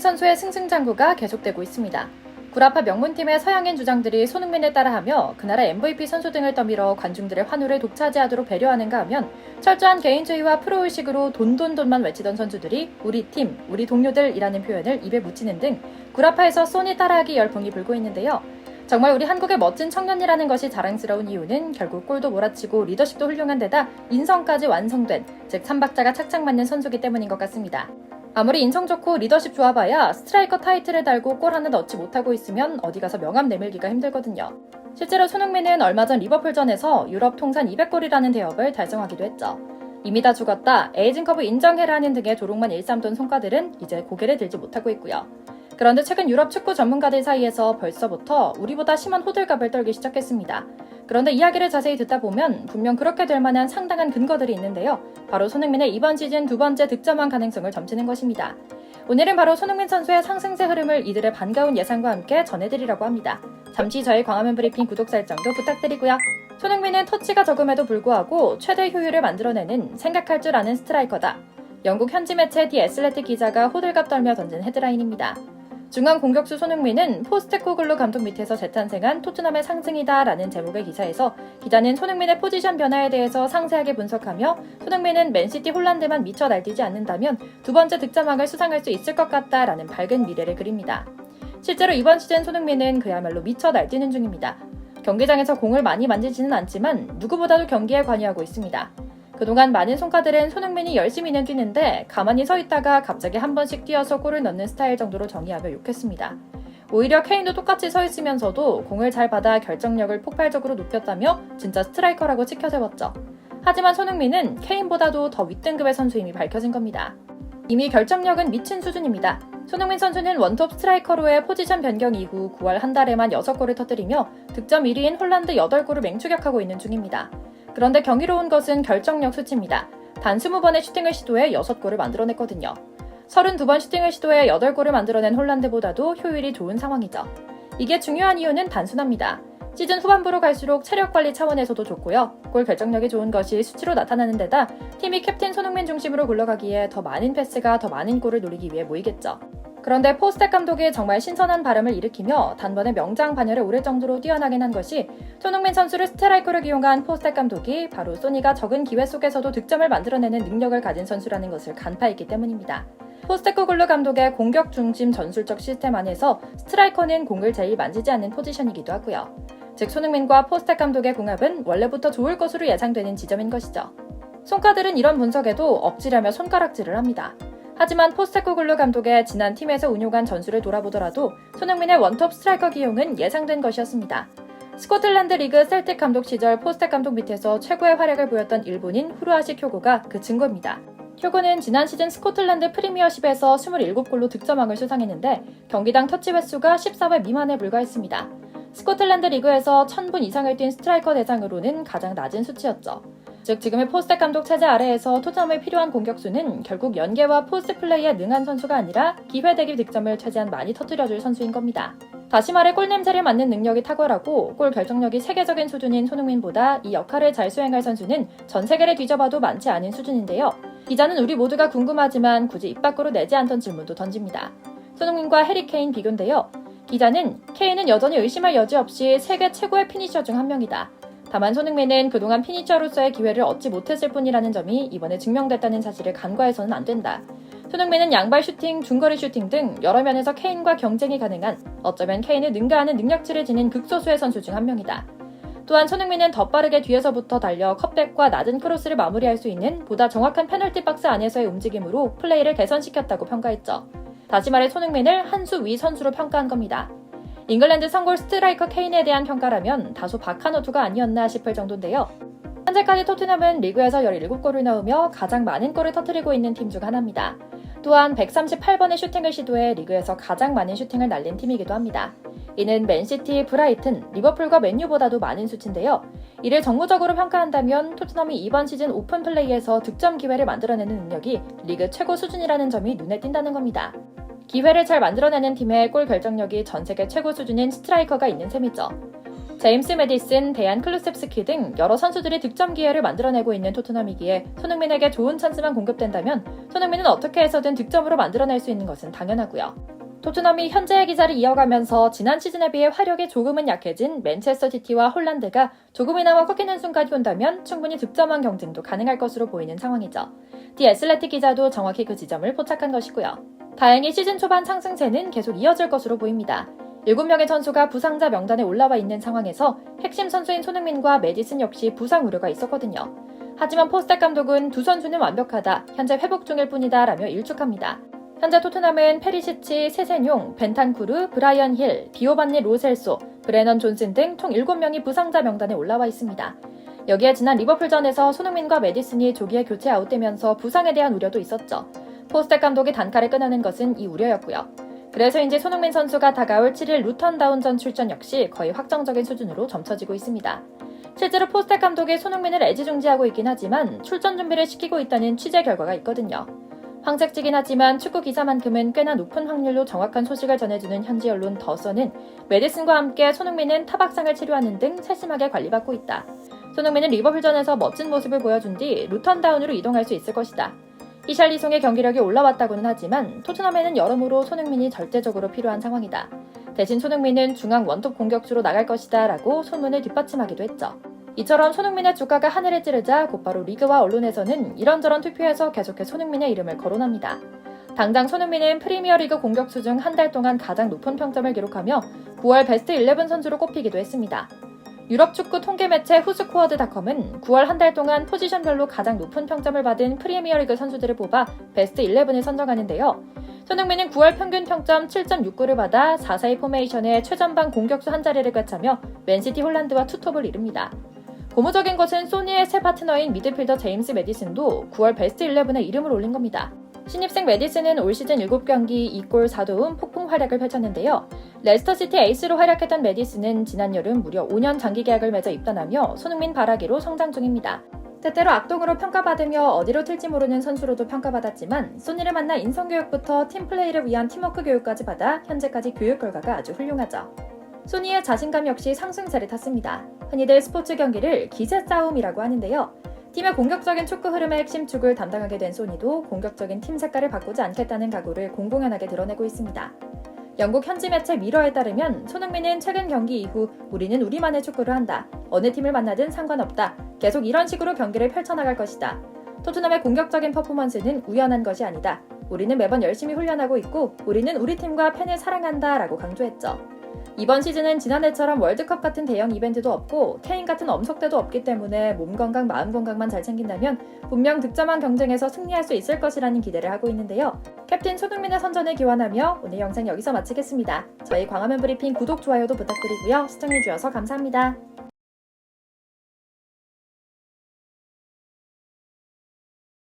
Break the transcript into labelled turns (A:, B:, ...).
A: 선수의 승승장구가 계속되고 있습니다. 구라파 명문팀의 서양인 주장들이 손흥민을 따라하며 그 나라 MVP 선수 등을 떠밀어 관중들의 환호를 독차지하도록 배려하는가 하면 철저한 개인주의와 프로의식으로 돈돈돈만 외치던 선수들이 우리 팀, 우리 동료들이라는 표현을 입에 묻히는 등 구라파에서 소니 따라하기 열풍이 불고 있는데요. 정말 우리 한국의 멋진 청년이라는 것이 자랑스러운 이유는 결국 골도 몰아치고 리더십도 훌륭한 데다 인성까지 완성된, 즉 삼박자가 착착 맞는 선수기 때문인 것 같습니다. 아무리 인성 좋고 리더십 좋아봐야 스트라이커 타이틀을 달고 골 하나 넣지 못하고 있으면 어디 가서 명함 내밀기가 힘들거든요. 실제로 손흥민은 얼마 전 리버풀전에서 유럽 통산 200골이라는 대업을 달성하기도 했죠. 이미 다 죽었다, 에이징컵을 인정해라는 등의 조롱만 일삼던 손가들은 이제 고개를 들지 못하고 있고요. 그런데 최근 유럽 축구 전문가들 사이에서 벌써부터 우리보다 심한 호들갑을 떨기 시작했습니다. 그런데 이야기를 자세히 듣다 보면 분명 그렇게 될 만한 상당한 근거들이 있는데요. 바로 손흥민의 이번 시즌 두 번째 득점왕 가능성을 점치는 것입니다. 오늘은 바로 손흥민 선수의 상승세 흐름을 이들의 반가운 예상과 함께 전해드리려고 합니다. 잠시 저희 광화문 브리핑 구독 설정도 부탁드리고요. 손흥민은 터치가 적음에도 불구하고 최대 효율을 만들어내는 생각할 줄 아는 스트라이커다. 영국 현지 매체 디 애슬레틱 기자가 호들갑 떨며 던진 헤드라인입니다. 중앙 공격수 손흥민은 포스테코글루 감독 밑에서 재탄생한 토트넘의 상승이다라는 제목의 기사에서 기자는 손흥민의 포지션 변화에 대해서 상세하게 분석하며 손흥민은 맨시티 홀란드만 미쳐 날뛰지 않는다면 두 번째 득점왕을 수상할 수 있을 것 같다라는 밝은 미래를 그립니다. 실제로 이번 시즌 손흥민은 그야말로 미쳐 날뛰는 중입니다. 경기장에서 공을 많이 만지지는 않지만 누구보다도 경기에 관여하고 있습니다. 그동안 많은 손가들은 손흥민이 열심히는 뛰는데 가만히 서 있다가 갑자기 한 번씩 뛰어서 골을 넣는 스타일 정도로 정의하며 욕했습니다. 오히려 케인도 똑같이 서 있으면서도 공을 잘 받아 결정력을 폭발적으로 높였다며 진짜 스트라이커라고 치켜세웠죠. 하지만 손흥민은 케인보다도 더 윗등급의 선수임이 밝혀진 겁니다. 이미 결정력은 미친 수준입니다. 손흥민 선수는 원톱 스트라이커로의 포지션 변경 이후 9월 한 달에만 6골을 터뜨리며 득점 1위인 홀란드 8골을 맹추격하고 있는 중입니다. 그런데 경이로운 것은 결정력 수치입니다. 단 20번의 슈팅을 시도해 6골을 만들어냈거든요. 32번 슈팅을 시도해 8골을 만들어낸 홀란드보다도 효율이 좋은 상황이죠. 이게 중요한 이유는 단순합니다. 시즌 후반부로 갈수록 체력 관리 차원에서도 좋고요. 골 결정력이 좋은 것이 수치로 나타나는 데다 팀이 캡틴 손흥민 중심으로 굴러가기에 더 많은 패스가 더 많은 골을 노리기 위해 모이겠죠. 그런데 포스텍 감독이 정말 신선한 바람을 일으키며 단번에 명장 반열에 오를 정도로 뛰어나긴 한 것이 손흥민 선수를 스트라이커로 기용한 포스텍 감독이 바로 소니가 적은 기회 속에서도 득점을 만들어내는 능력을 가진 선수라는 것을 간파했기 때문입니다. 포스테코글루 감독의 공격 중심 전술적 시스템 안에서 스트라이커는 공을 제일 만지지 않는 포지션이기도 하고요. 즉 손흥민과 포스텍 감독의 궁합은 원래부터 좋을 것으로 예상되는 지점인 것이죠. 손가들은 이런 분석에도 억지라며 손가락질을 합니다. 하지만 포스테코글루 감독의 지난 팀에서 운용한 전술을 돌아보더라도 손흥민의 원톱 스트라이커 기용은 예상된 것이었습니다. 스코틀랜드 리그 셀틱 감독 시절 포스텍 감독 밑에서 최고의 활약을 보였던 일본인 후루아시 쿄고가 그 증거입니다. 쿄고는 지난 시즌 스코틀랜드 프리미어십에서 27골로 득점왕을 수상했는데 경기당 터치 횟수가 14회 미만에 불과했습니다. 스코틀랜드 리그에서 1000분 이상을 뛴 스트라이커 대상으로는 가장 낮은 수치였죠. 즉 지금의 포스텍 감독 체제 아래에서 토트넘에 필요한 공격수는 결국 연계와 포스트 플레이에 능한 선수가 아니라 기회 대기 득점을 최대한 많이 터뜨려줄 선수인 겁니다. 다시 말해 골 냄새를 맡는 능력이 탁월하고 골 결정력이 세계적인 수준인 손흥민보다 이 역할을 잘 수행할 선수는 전 세계를 뒤져봐도 많지 않은 수준인데요. 기자는 우리 모두가 궁금하지만 굳이 입 밖으로 내지 않던 질문도 던집니다. 손흥민과 해리 케인 비교인데요. 기자는 케인은 여전히 의심할 여지 없이 세계 최고의 피니셔 중 한 명이다. 다만 손흥민은 그동안 피니처로서의 기회를 얻지 못했을 뿐이라는 점이 이번에 증명됐다는 사실을 간과해서는 안 된다. 손흥민은 양발 슈팅, 중거리 슈팅 등 여러 면에서 케인과 경쟁이 가능한 어쩌면 케인을 능가하는 능력치를 지닌 극소수의 선수 중 한 명이다. 또한 손흥민은 더 빠르게 뒤에서부터 달려 컵백과 낮은 크로스를 마무리할 수 있는 보다 정확한 페널티 박스 안에서의 움직임으로 플레이를 개선시켰다고 평가했죠. 다시 말해 손흥민을 한 수 위 선수로 평가한 겁니다. 잉글랜드 선골 스트라이커 케인에 대한 평가라면 다소 박한 어투가 아니었나 싶을 정도인데요. 현재까지 토트넘은 리그에서 17골을 넣으며 가장 많은 골을 터뜨리고 있는 팀 중 하나입니다. 또한 138번의 슈팅을 시도해 리그에서 가장 많은 슈팅을 날린 팀이기도 합니다. 이는 맨시티, 브라이튼, 리버풀과 맨유보다도 많은 수치인데요. 이를 정무적으로 평가한다면 토트넘이 이번 시즌 오픈 플레이에서 득점 기회를 만들어내는 능력이 리그 최고 수준이라는 점이 눈에 띈다는 겁니다. 기회를 잘 만들어내는 팀의 골 결정력이 전 세계 최고 수준인 스트라이커가 있는 셈이죠. 제임스 메디슨, 데안 클루셉스키 등 여러 선수들이 득점 기회를 만들어내고 있는 토트넘이기에 손흥민에게 좋은 찬스만 공급된다면 손흥민은 어떻게 해서든 득점으로 만들어낼 수 있는 것은 당연하고요. 토트넘이 현재의 기사를 이어가면서 지난 시즌에 비해 화력이 조금은 약해진 맨체스터 시티와 홀란드가 조금이나마 꺾이는 순간이 온다면 충분히 득점왕 경쟁도 가능할 것으로 보이는 상황이죠. 디 애슬레틱 기자도 정확히 그 지점을 포착한 것이고요. 다행히 시즌 초반 상승세는 계속 이어질 것으로 보입니다. 7명의 선수가 부상자 명단에 올라와 있는 상황에서 핵심 선수인 손흥민과 메디슨 역시 부상 우려가 있었거든요. 하지만 포스텍 감독은 두 선수는 완벽하다, 현재 회복 중일 뿐이다 라며 일축합니다. 현재 토트넘은 페리시치, 세세뇽, 벤탄쿠르, 브라이언 힐, 디오반니 로셀소, 브레넌 존슨 등 총 7명이 부상자 명단에 올라와 있습니다. 여기에 지난 리버풀전에서 손흥민과 메디슨이 조기에 교체 아웃되면서 부상에 대한 우려도 있었죠. 포스텍 감독이 단칼에 끊어낸 것은 이 우려였고요. 그래서인지 손흥민 선수가 다가올 7일 루턴다운전 출전 역시 거의 확정적인 수준으로 점쳐지고 있습니다. 실제로 포스텍 감독이 손흥민을 애지중지하고 있긴 하지만 출전 준비를 시키고 있다는 취재 결과가 있거든요. 황색지긴 하지만 축구 기사만큼은 꽤나 높은 확률로 정확한 소식을 전해주는 현지 언론 더서는 메디슨과 함께 손흥민은 타박상을 치료하는 등 세심하게 관리받고 있다. 손흥민은 리버풀전에서 멋진 모습을 보여준 뒤 루턴다운으로 이동할 수 있을 것이다. 히샬리송의 경기력이 올라왔다고는 하지만 토트넘에는 여러모로 손흥민이 절대적으로 필요한 상황이다. 대신 손흥민은 중앙 원톱 공격수로 나갈 것이다 라고 소문을 뒷받침하기도 했죠. 이처럼 손흥민의 주가가 하늘에 찌르자 곧바로 리그와 언론에서는 이런저런 투표에서 계속해 손흥민의 이름을 거론합니다. 당장 손흥민은 프리미어리그 공격수 중 한 달 동안 가장 높은 평점을 기록하며 9월 베스트 11 선수로 꼽히기도 했습니다. 유럽 축구 통계 매체 후스코어드닷컴은 9월 한 달 동안 포지션별로 가장 높은 평점을 받은 프리미어리그 선수들을 뽑아 베스트 11을 선정하는데요. 손흥민은 9월 평균 평점 7.69를 받아 4-4-2 포메이션의 최전방 공격수 한 자리를 꿰차며 맨시티 홀란드와 투톱을 이룹니다. 고무적인 것은 소니의 새 파트너인 미드필더 제임스 메디슨도 9월 베스트 11에 이름을 올린 겁니다. 신입생 메디슨은 올 시즌 7경기 2골 4도움 폭풍 활약을 펼쳤는데요. 레스터시티 에이스로 활약했던 메디슨은 지난 여름 무려 5년 장기 계약을 맺어 입단하며 손흥민 바라기로 성장 중입니다. 때때로 악동으로 평가받으며 어디로 튈지 모르는 선수로도 평가받았지만 소니를 만나 인성교육부터 팀플레이를 위한 팀워크 교육까지 받아 현재까지 교육 결과가 아주 훌륭하죠. 소니의 자신감 역시 상승세를 탔습니다. 흔히들 스포츠 경기를 기세 싸움이라고 하는데요. 팀의 공격적인 축구 흐름의 핵심 축을 담당하게 된 소니도 공격적인 팀 색깔을 바꾸지 않겠다는 각오를 공공연하게 드러내고 있습니다. 영국 현지 매체 미러에 따르면 손흥민은 최근 경기 이후 우리는 우리만의 축구를 한다. 어느 팀을 만나든 상관없다. 계속 이런 식으로 경기를 펼쳐나갈 것이다. 토트넘의 공격적인 퍼포먼스는 우연한 것이 아니다. 우리는 매번 열심히 훈련하고 있고 우리는 우리 팀과 팬을 사랑한다 라고 강조했죠. 이번 시즌은 지난해처럼 월드컵 같은 대형 이벤트도 없고 케인 같은 엄석대도 없기 때문에 몸 건강, 마음 건강만 잘 챙긴다면 분명 득점한 경쟁에서 승리할 수 있을 것이라는 기대를 하고 있는데요. 캡틴 손흥민의 선전을 기원하며 오늘 영상 여기서 마치겠습니다. 저희 광화문 브리핑 구독, 좋아요도 부탁드리고요. 시청해주셔서 감사합니다.